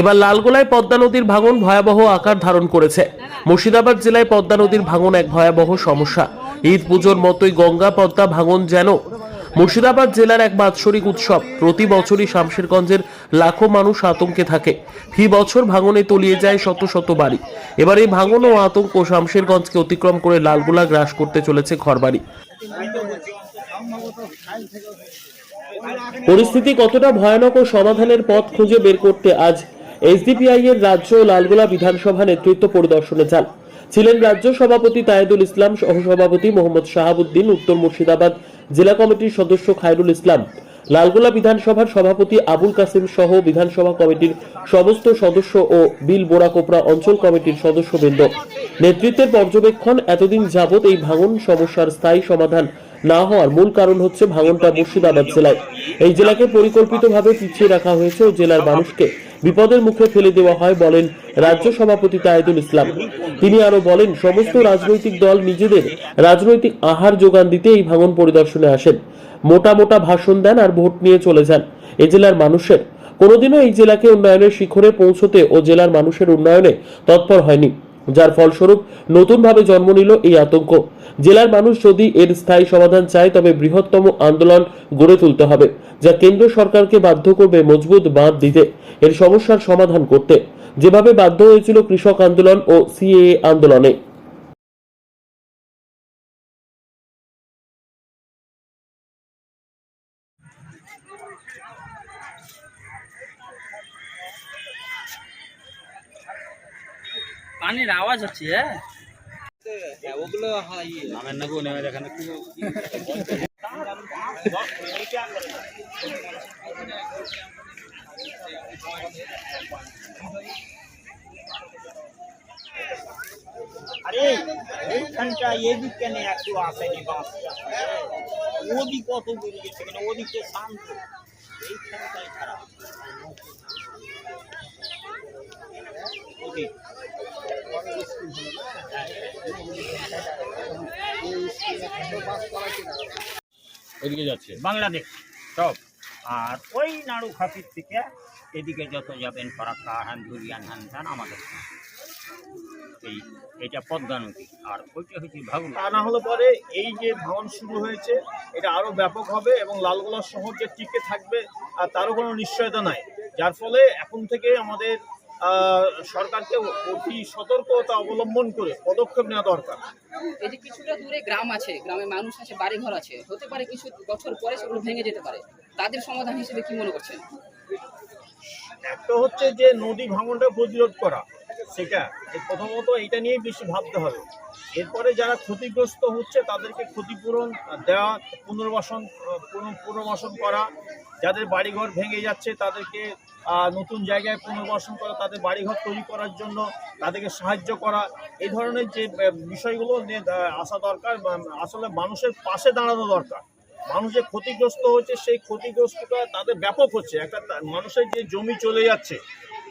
এবার লালগোলায় পদ্মা নদীর ভাঙন ভয়াবহ আকার ধারণ করেছে। মুর্শিদাবাদ জেলায় পদ্মা নদীর ভাঙন এক ভয়াবহ সমস্যা। ঈদ পুজোর মতোই গঙ্গা পদ্মা ভাঙন যেন মুর্শিদাবাদ জেলার এক বাৎসরিক উৎসব। প্রতি বছরই শামশেরগঞ্জের লাখো মানুষ আতঙ্কে থাকে। ফি বছর ভাঙনে তলিয়ে যায় শত শত বাড়ি। এবার এই ভাঙন ও আতঙ্ক শামশেরগঞ্জকে অতিক্রম করে লালগোলা গ্রাস করতে চলেছে ঘরবাড়ি। পরিস্থিতি কতটা ভয়ানক ও সমাধানের পথ খুঁজে বের করতে আজ এসডিপিআই এর রাজ্য লালগোলা বিধানসভা নেতৃত্ব পরিদর্শনে যান। ছিলেন রাজ্য সভাপতি তায়েদুল ইসলাম, সহসভাপতি মোহাম্মদ শাহাবুদ্দিন, উত্তর মুর্শিদাবাদ জেলা কমিটির সদস্য খায়রুল ইসলাম। লালগোলা বিধানসভার সভাপতি আবুল কাসিম সহ বিধানসভা কমিটির সমস্ত সদস্য ও বিল বোরাকোপড়া অঞ্চল কমিটির সদস্যবৃন্দ। নেতৃত্বের পর্যবেক্ষণ, এতদিন যাবৎ এই ভাঙন সমস্যার স্থায়ী সমাধান না হওয়ার মূল কারণ হচ্ছে ভাঙনটা মুর্শিদাবাদ জেলায়। এই জেলাকে পরিকল্পিতভাবে পিছিয়ে রাখা হয়েছে ও জেলার মানুষকে বিপদের মুখে ফেলে দেওয়া হয় বলেন রাজ্য সভাপতি তায়েদুল ইসলাম। তিনি আরও বলেন, সমস্ত রাজনৈতিক দল নিজেদের রাজনৈতিক আহার যোগান দিতে এই ভাঙন পরিদর্শনে আসেন। মোটা মোটা ভাষণ দেন আর ভোট নিয়ে চলে যান। এ জেলার মানুষের। কোনোদিনও এই জেলাকে উন্নয়নের শিখরে পৌঁছতে ও জেলার মানুষের উন্নয়নে তৎপর হয়নি। যার ফলস্বরূপ নতুনভাবে জন্ম নিল এই আতঙ্ক। জেলার মানুষ যদি এর স্থায়ী সমাধান চায়, তবে বৃহত্তম আন্দোলন গড়ে তুলতে হবে, যা কেন্দ্র সরকারকে বাধ্য করবে মজবুত বাঁধ দিতে, এর সমস্যার সমাধান করতে। যেভাবে বাধ্য হয়েছিল কৃষক আন্দোলন ও সিএ আন্দোলনে। পানির আওয়াজ হচ্ছে হ্যাঁ ওগুলো হয় নামের নাকু নেমে দেখেন একটু আরে এইখানটা এদিক কেন একটু আসেনি বাসটা ওদিক কত দূরে গেছে কেন ওদিক তো শান্ত এইখানটাই খারাপ ওদিক ওইদিকে যাচ্ছে। বাংলাদেশ। সব। আর ওই নাড়ু খাতির থেকে এদিকে যত যাবেন ফারাক্কা হ্যান দুরিয়ান হ্যান হ্যান আমাদের এই এটা পদ্মা নদী। আর ওইটা হচ্ছে ভাগুন। তা না হলে পরে এই যে ভাঙন শুরু হয়েছে এটা আরও ব্যাপক হবে এবং লালগোলা শহর যে টিকে থাকবে আর তারও কোনো নিশ্চয়তা নাই। যার ফলে এখন থেকে আমাদের সরকারকে অতি সতর্কতা অবলম্বন করে পদক্ষেপ নেওয়া দরকার। এই যে কিছুটা দূরে গ্রাম আছে গ্রামে মানুষ আছে বাড়ি ঘর আছে হতে পারে কিছু বছর পরে সেগুলো ভেঙে যেতে পারে। তাদের সমাধান হিসেবে কি মনে করছেন? একটা হচ্ছে যে নদী ভাঙনটা প্রতিরোধ করা সেটা প্রথমত এটা নিয়েই বেশি ভাবতে হবে। এরপরে যারা ক্ষতিগ্রস্ত হচ্ছে তাদেরকে ক্ষতিপূরণ দেওয়া পুনর্বাসন পুনর্বাসন করা যাদের বাড়িঘর ভেঙে যাচ্ছে তাদেরকে নতুন জায়গায় পুনর্বাসন করা, তাদের বাড়িঘর তৈরি করার জন্য তাদেরকে সাহায্য করা, এই ধরনের যে বিষয়গুলো নিয়ে আসা দরকার আসলে মানুষের পাশে দাঁড়ানো দরকার। মানুষ যে ক্ষতিগ্রস্ত হচ্ছে, সেই ক্ষতিগ্রস্তটা তাদের ব্যাপক হচ্ছে। একটা মানুষের যে জমি চলে যাচ্ছে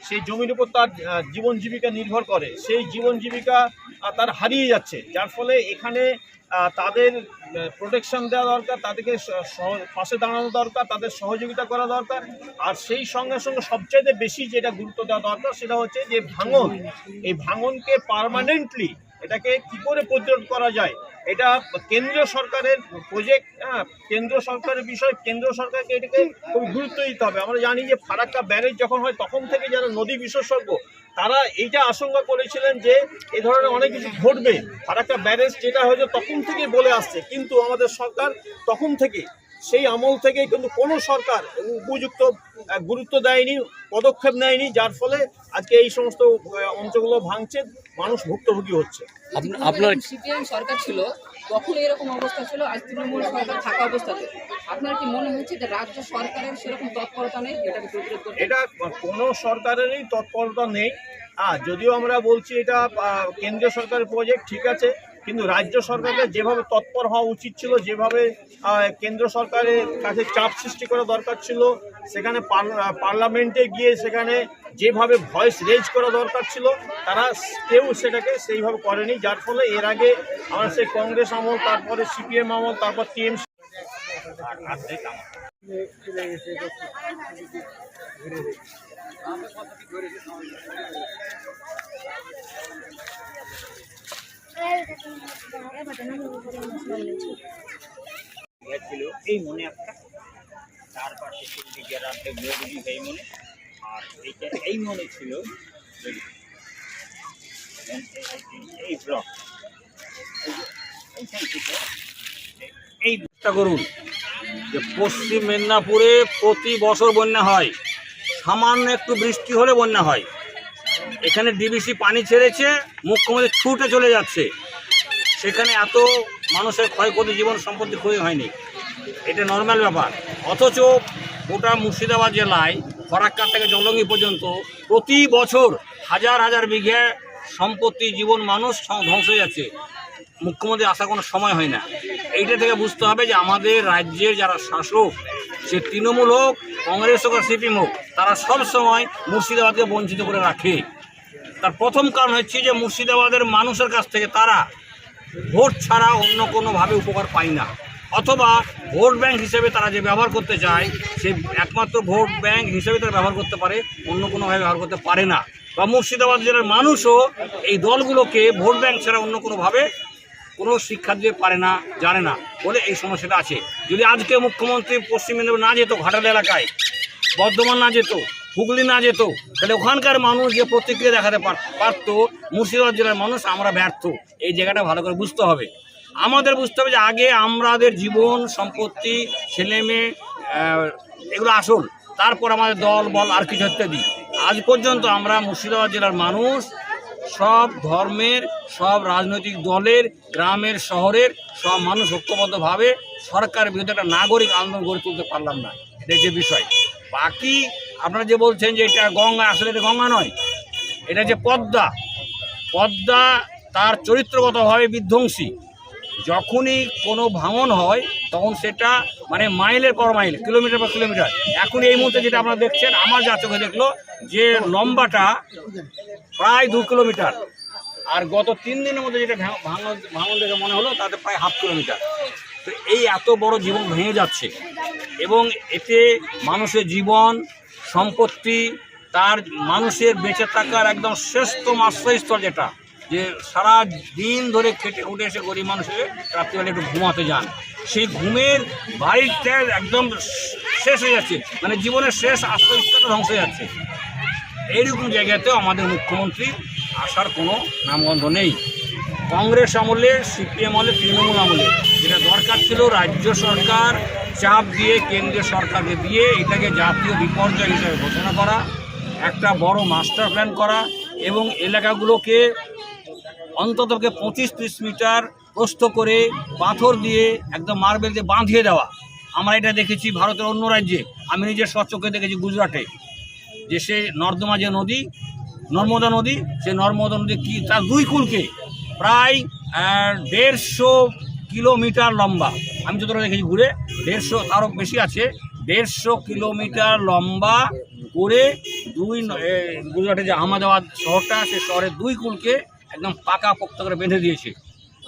সেই জমির উপর তার জীবন জীবিকা নির্ভর করে। সেই জীবন জীবিকা তার হারিয়ে যাচ্ছে। যার ফলে এখানে তাদের প্রোটেকশন দেওয়া দরকার, তাদেরকে পাশে দাঁড়ানো দরকার, তাদের সহযোগিতা করা দরকার। আর সেই সঙ্গে সঙ্গে সবচাইতে বেশি যেটা গুরুত্ব দেওয়া দরকার, সেটা হচ্ছে যে ভাঙন। এই ভাঙনকে পার্মানেন্টলি এটাকে কি করে প্রতিরোধ করা যায়? এটা কেন্দ্রীয় সরকারের প্রজেক্ট হ্যাঁ কেন্দ্র সরকারের বিষয় কেন্দ্র সরকারকে এটাকে খুব গুরুত্ব দিতে হবে। আমরা জানি যে ফারাক্কা ব্যারেজ যখন হয়, তখন থেকে যারা নদী বিশেষজ্ঞ, তারা এইটা আশঙ্কা করেছিলেন যে এ ধরনের অনেক কিছু ঘটবে। ফারাক্কা ব্যারেজ যেটা হয়েছে, তখন থেকে বলে আসছে। কিন্তু আমাদের সরকার তখন থেকে সেই আমল থেকে কিন্তু কোনো সরকার উপযুক্ত গুরুত্ব দেয়নি পদক্ষেপ নেয়নি যার ফলে আজকে এই সমস্ত অঞ্চলগুলো ভাঙছে মানুষ ভুক্তভোগী হচ্ছে। আপনার সিপিএম সরকার ছিল তখন এরকম অবস্থা ছিল আজ তৃণমূল সরকার থাকা অবস্থাতে। আপনার কি মনে হচ্ছে যে রাজ্য সরকারের সেরকম তৎপরতা নেই যেটাকে প্রতিরোধ করতে? এটা কোনো সরকারেরই তৎপরতা নেই। আর যদিও আমরা বলছি এটা কেন্দ্রীয় সরকারের প্রজেক্ট ঠিক আছে কিন্তু রাজ্য সরকারের যেভাবে তৎপর হওয়া উচিত ছিল যেভাবে কেন্দ্র সরকারের কাছে চাপ সৃষ্টি করা দরকার ছিল সেখানে পার্লা- পার্লামেন্টে গিয়ে সেখানে যেভাবে ভয়েস রেজ করা দরকার ছিল তারা কেউ সেটাকে সেইভাবে করেনি যার ফলে এর আগে আমরা সেই কংগ্রেস আমল তারপরে সিপিএম আমল তারপর টিএমসি অর্ধেক আমার ছিল এই মনে একটা দিকে রাখতে গরুজি এই মনে, আর এইটা এই মনে ছিল এই ব্লক। এই চেষ্টা করুন যে পশ্চিম মেদিনীপুরে প্রতি বছর বন্যা হয়, সামান্য একটু বৃষ্টি হলে বন্যা হয়। এখানে ডিবিসি পানি ছেড়েছে, মুখ্যমন্ত্রী ছুটে চলে যাচ্ছে। সেখানে এত মানুষের ক্ষয়ক্ষতি, জীবন সম্পত্তি ক্ষতি হয়নি। এটা নর্মাল ব্যাপার। অথচ গোটা মুর্শিদাবাদ জেলায় ফরাক্কা থেকে জলঙ্গি পর্যন্ত প্রতি বছর হাজার হাজার বিঘে সম্পত্তি, জীবন মানুষ ধ্বংস হয়ে যাচ্ছে। মুখ্যমন্ত্রী আসা কোনো সময় হয় না। এইটা থেকে বুঝতে হবে যে আমাদের রাজ্যের যারা শাসক, সে তৃণমূল হোক, কংগ্রেস হোক আর সিপিএম হোক, তারা সব সময় মুর্শিদাবাদকে বঞ্চিত করে রাখে। তার প্রথম কারণ হচ্ছে যে মুর্শিদাবাদের মানুষের কাছ থেকে তারা ভোট ছাড়া অন্য কোনোভাবে উপকার পায় না। অথবা ভোট ব্যাংক হিসেবে তারা যে ব্যবহার করতে চায়, সে একমাত্র ভোট ব্যাংক হিসেবে তারা ব্যবহার করতে পারে, অন্য কোনোভাবে ব্যবহার করতে পারে না। বা মুর্শিদাবাদ জেলার মানুষও এই দলগুলোকে ভোট ব্যাংক ছাড়া অন্য কোনোভাবে কোনো শিক্ষা দিতে পারে না, জানে না বলে এই সমস্যাটা আছে। যদি আজকে মুখ্যমন্ত্রী পশ্চিম মেদিনীপুর না যেত, ঘাটাল এলাকায়, বর্ধমান না যেত হুগলি না যেত, তাহলে ওখানকার মানুষ যে প্রতিক্রিয়া দেখাতে পারতো, মুর্শিদাবাদ জেলার মানুষ আমরা ব্যর্থ। এই জায়গাটা ভালো করে বুঝতে হবে। আমাদের বুঝতে হবে যে আগে আমাদের জীবন, সম্পত্তি ছেলে মেয়ে এগুলো আসল। তারপর আমাদের দল, বল আর কিছু ইত্যাদি। আজ পর্যন্ত আমরা মুর্শিদাবাদ জেলার মানুষ, সব ধর্মের, সব রাজনৈতিক দলের, গ্রামের, শহরের, সব মানুষ ঐক্যবদ্ধভাবে সরকার বিরুদ্ধে একটা নাগরিক আন্দোলন গড়ে তুলতে পারলাম না। এটা যে বিষয়। বাকি আপনারা যে বলছেন যে এটা গঙ্গা, আসলে এটা গঙ্গা নয়, এটা যে পদ্মা। পদ্মা তার চরিত্রগতভাবে বিধ্বংসী। যখনই কোনো ভাঙন হয়, তখন সেটা মানে মাইলের পর মাইল, কিলোমিটার পর কিলোমিটার। এখন এই মুহূর্তে যেটা আপনারা দেখছেন, আমার যা চোখে দেখল, যে লম্বাটা প্রায় দু কিলোমিটার। আর গত তিন দিনের মধ্যে যেটা ভাঙন ভাঙন দেখে মনে হলো, তাতে প্রায় হাফ কিলোমিটার। তো এই এত বড় জীবন ভেঙে যাচ্ছে। এবং এতে মানুষের জীবন সম্পত্তি তার মানুষের বেঁচে থাকার একদম শ্রেষ্ঠতম আশ্রয়স্থল যেটা, যে সারা দিন ধরে খেটে উঠে এসে গরিব মানুষের রাত্রিবেলা একটু ঘুমাতে যান। সেই ঘুমের বাড়িটা একদম শেষ হয়ে যাচ্ছে মানে জীবনের শেষ আশ্রয়স্থলটা ধ্বংস হয়ে যাচ্ছে। এইরকম জায়গাতেও আমাদের মুখ্যমন্ত্রী আসার কোনো নামগন্ধ নেই। কংগ্রেস আমলে, সিপিএম আমলে, তৃণমূল আমলে। যেটা দরকার ছিল রাজ্য সরকার চাপ দিয়ে, কেন্দ্রীয় সরকারকে দিয়ে এটাকে জাতীয় বিপর্যয় হিসেবে ঘোষণা করা, একটা বড় মাস্টার প্ল্যান করা এবং এলাকাগুলোকে অন্ততকে পঁচিশ ত্রিশ মিটার প্রস্থ করে পাথর দিয়ে একদম মার্বেল দিয়ে বাঁধিয়ে দেওয়া। আমরা এটা দেখেছি ভারতের অন্য রাজ্যে। আমি নিজের স্বচক্ষে দেখেছি গুজরাটে। যে সে নর্দমা যে নদী, নর্মদা নদী, সে নর্মদা নদী কি, তার দুই কুলকে প্রায় দেড়শো কিলোমিটার লম্বা। আমি যতটা দেখেছি ঘুরে, দেড়শো তারও বেশি আছে। দেড়শো কিলোমিটার লম্বা করে দুই গুজরাটে যে আহমেদাবাদ শহরটা, সে শহরের দুই কুলকে একদম পাকা পোক্ত করে বেঁধে দিয়েছে।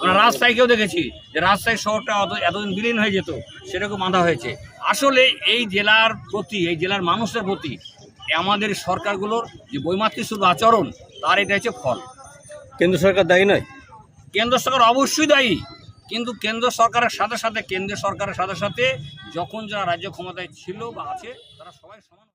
আমরা রাজশাহীকেও দেখেছি যে রাজশাহী শহরটা অত এতদিন বিলীন হয়ে যেত, সেরকম বাঁধা হয়েছে। আসলে এই জেলার প্রতি, এই জেলার মানুষের প্রতি, আমাদের সরকারগুলোর যে বৈমাতৃক শুধু আচরণ, তার এটা হচ্ছে ফল। কেন্দ্র সরকার দায়ী নয়? কেন্দ্র সরকার অবশ্যই দায়ী। কিন্তু কেন্দ্র সরকারের সাথে সাথে, কেন্দ্রীয় সরকারের সাথে সাথে যখন যারা রাজ্য ক্ষমতায় ছিল বা আছে, তারা সবাই সমান